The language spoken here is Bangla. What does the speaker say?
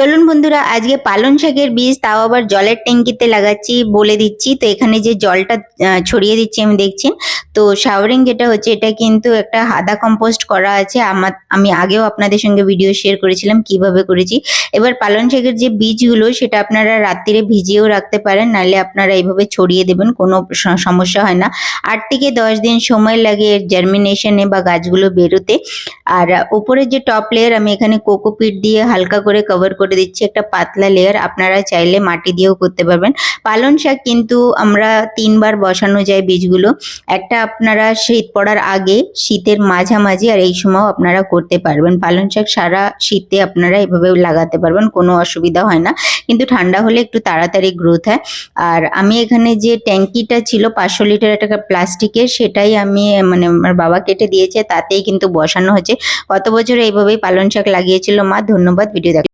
চলুন বন্ধুরা, আজকে পালং শাকের বীজ, তাও আবার জলের ট্যাঙ্কিতে লাগাচ্ছি বলে দিচ্ছি। তো এখানে যে জলটা ছড়িয়ে দিচ্ছি আমি দেখছি তো শাওয়ারিং যেটা হচ্ছে, এটা কিন্তু একটা হাদা কম্পোস্ট করা আছে। আমার, আমি আগেও আপনাদের সঙ্গে ভিডিও শেয়ার করেছিলাম কীভাবে করেছি। এবার পালং শাকের যে বীজগুলো, সেটা আপনারা রাত্রিরে ভিজিয়েও রাখতে পারেন, নাহলে আপনারা এইভাবে ছড়িয়ে দেবেন, কোনো সমস্যা হয় না। আট থেকে দশ দিন সময় লাগে এর জার্মিনেশনে বা গাছগুলো বেরোতে। আর উপরের যে টপ লেয়ার আমি এখানে কোকোপিট দিয়ে হালকা করে কভার দিচ্ছি একটা পাতলা লেয়ার আপনারা চাইলে মাটি দিয়েও করতে পারবেন। পালং শাক কিন্তু আমরা তিনবার বসানো যায় বীজগুলো। একটা আপনারা শীত পড়ার আগে শীতের মাঝামাঝি আর এই সময়ও আপনারা করতে পারবেন। পালং শাক সারা শীতে আপনারা এভাবে লাগাতে পারবেন, কোনো অসুবিধা হয় না। কিন্তু ঠান্ডা হলে একটু তাড়াতাড়ি গ্রোথ হয়। আর আমি এখানে যে ট্যাঙ্কিটা ছিল পাঁচশো লিটার একটা প্লাস্টিকের, সেটাই আমি মানে আমার বাবা কেটে দিয়েছে। তাতেই কিন্তু বসানো হচ্ছে। গত বছর এইভাবেই পালং শাক লাগিয়েছিল মা। ধন্যবাদ। ভিডিও দেখ